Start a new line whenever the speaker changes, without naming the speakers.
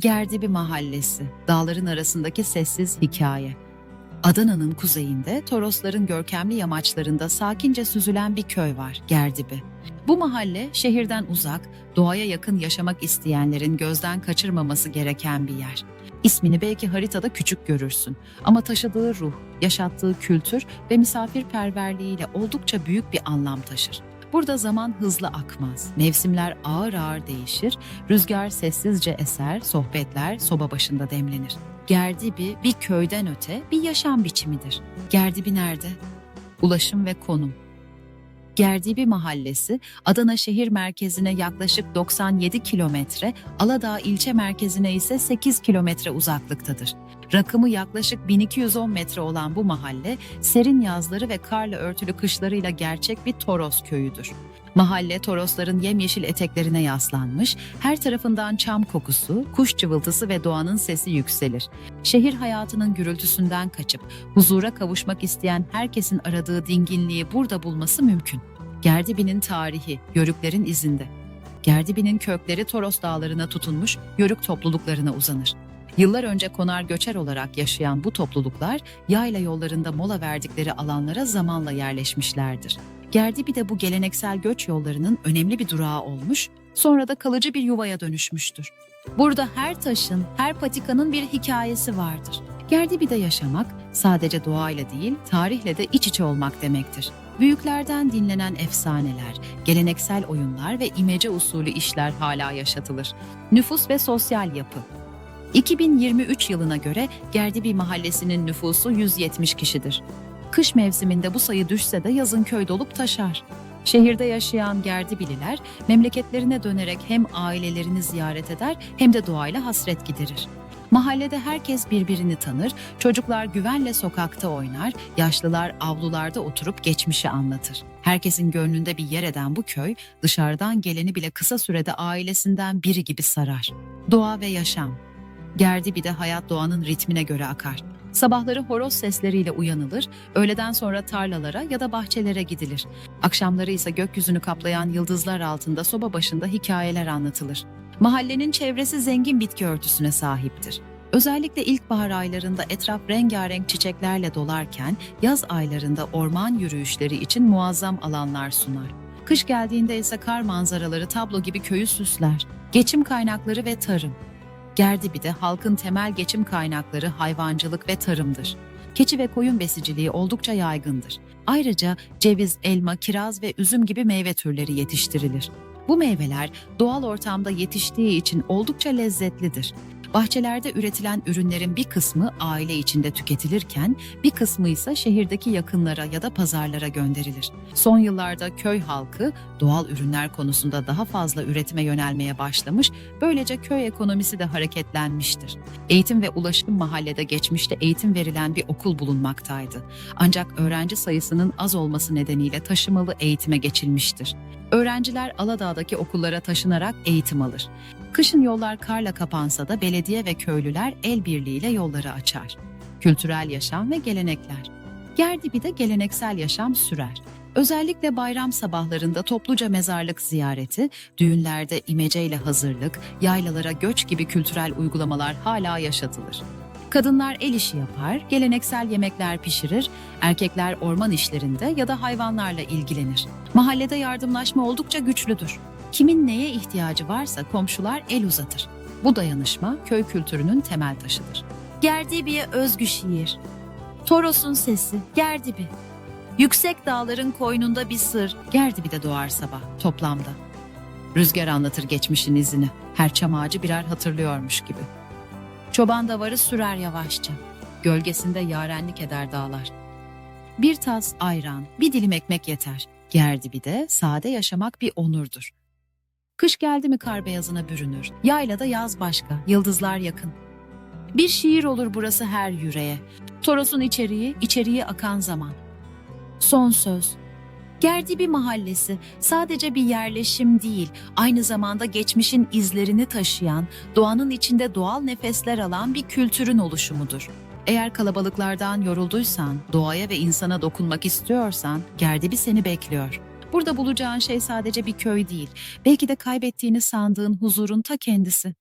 Gerdibi Mahallesi, dağların arasındaki sessiz hikaye. Adana'nın kuzeyinde Torosların görkemli yamaçlarında sakince süzülen bir köy var, Gerdibi. Bu mahalle şehirden uzak, doğaya yakın yaşamak isteyenlerin gözden kaçırmaması gereken bir yer. İsmini belki haritada küçük görürsün ama taşıdığı ruh, yaşattığı kültür ve misafirperverliğiyle oldukça büyük bir anlam taşır. Burada zaman hızlı akmaz, mevsimler ağır ağır değişir, rüzgar sessizce eser, sohbetler soba başında demlenir. Gerdibi bir köyden öte bir yaşam biçimidir. Gerdibi nerede? Ulaşım ve konum. Gerdibi Mahallesi, Adana şehir merkezine yaklaşık 97 kilometre, Aladağ ilçe merkezine ise 8 kilometre uzaklıktadır. Rakımı yaklaşık 1210 metre olan bu mahalle, serin yazları ve karla örtülü kışlarıyla gerçek bir Toros köyüdür. Mahalle Torosların yemyeşil eteklerine yaslanmış, her tarafından çam kokusu, kuş cıvıltısı ve doğanın sesi yükselir. Şehir hayatının gürültüsünden kaçıp huzura kavuşmak isteyen herkesin aradığı dinginliği burada bulması mümkün. Gerdibi'nin tarihi, yörüklerin izinde. Gerdibi'nin kökleri Toros dağlarına tutunmuş yörük topluluklarına uzanır. Yıllar önce konar göçer olarak yaşayan bu topluluklar yayla yollarında mola verdikleri alanlara zamanla yerleşmişlerdir. Gerdibi de bu geleneksel göç yollarının önemli bir durağı olmuş, sonra da kalıcı bir yuvaya dönüşmüştür. Burada her taşın, her patikanın bir hikayesi vardır. Gerdibi'de yaşamak sadece doğayla değil, tarihle de iç içe olmak demektir. Büyüklerden dinlenen efsaneler, geleneksel oyunlar ve imece usulü işler hala yaşatılır. Nüfus ve sosyal yapı 2023 yılına göre Gerdibi mahallesinin nüfusu 170 kişidir. Kış mevsiminde bu sayı düşse de yazın köy dolup taşar. Şehirde yaşayan Gerdibililer memleketlerine dönerek hem ailelerini ziyaret eder hem de doğayla hasret giderir. Mahallede herkes birbirini tanır, çocuklar güvenle sokakta oynar, yaşlılar avlularda oturup geçmişi anlatır. Herkesin gönlünde bir yer eden bu köy, dışarıdan geleni bile kısa sürede ailesinden biri gibi sarar. Doğa ve yaşam Gerdibi'de hayat doğanın ritmine göre akar. Sabahları horoz sesleriyle uyanılır, öğleden sonra tarlalara ya da bahçelere gidilir. Akşamları ise gökyüzünü kaplayan yıldızlar altında soba başında hikayeler anlatılır. Mahallenin çevresi zengin bitki örtüsüne sahiptir. Özellikle ilkbahar aylarında etraf rengarenk çiçeklerle dolarken yaz aylarında orman yürüyüşleri için muazzam alanlar sunar. Kış geldiğinde ise kar manzaraları tablo gibi köyü süsler. Geçim kaynakları ve tarım. Gerdibi'de halkın temel geçim kaynakları hayvancılık ve tarımdır. Keçi ve koyun besiciliği oldukça yaygındır. Ayrıca ceviz, elma, kiraz ve üzüm gibi meyve türleri yetiştirilir. Bu meyveler doğal ortamda yetiştiği için oldukça lezzetlidir. Bahçelerde üretilen ürünlerin bir kısmı aile içinde tüketilirken bir kısmı ise şehirdeki yakınlara ya da pazarlara gönderilir. Son yıllarda köy halkı doğal ürünler konusunda daha fazla üretime yönelmeye başlamış, böylece köy ekonomisi de hareketlenmiştir. Eğitim ve ulaşım mahallede geçmişte eğitim verilen bir okul bulunmaktaydı. Ancak öğrenci sayısının az olması nedeniyle taşımalı eğitime geçilmiştir. Öğrenciler Aladağ'daki okullara taşınarak eğitim alır. Kışın yollar karla kapansa da belediye ve köylüler el birliğiyle yolları açar. Kültürel yaşam ve gelenekler. Gerdibi'de geleneksel yaşam sürer. Özellikle bayram sabahlarında topluca mezarlık ziyareti, düğünlerde imeceyle hazırlık, yaylalara göç gibi kültürel uygulamalar hala yaşatılır. Kadınlar el işi yapar, geleneksel yemekler pişirir, erkekler orman işlerinde ya da hayvanlarla ilgilenir. Mahallede yardımlaşma oldukça güçlüdür. Kimin neye ihtiyacı varsa komşular el uzatır. Bu dayanışma köy kültürünün temel taşıdır. Gerdibi'ye özgü şiir. Toros'un sesi, Gerdibi. Yüksek dağların koynunda bir sır, Gerdibi'de doğar sabah, toplamda. Rüzgar anlatır geçmişin izini, her çam ağacı birer hatırlıyormuş gibi. Çoban davarı sürer yavaşça, gölgesinde yarenlik eder dağlar. Bir tas ayran, bir dilim ekmek yeter. Gerdibi'de sade yaşamak bir onurdur. Kış geldi mi kar beyazına bürünür. Yaylada yaz başka, yıldızlar yakın. Bir şiir olur burası her yüreğe. Toros'un içeriği, içeriği akan zaman. Son söz. Gerdibi mahallesi sadece bir yerleşim değil, aynı zamanda geçmişin izlerini taşıyan, doğanın içinde doğal nefesler alan bir kültürün oluşumudur. Eğer kalabalıklardan yorulduysan, doğaya ve insana dokunmak istiyorsan, Gerdibi seni bekliyor. Burada bulacağın şey sadece bir köy değil, belki de kaybettiğini sandığın huzurun ta kendisi.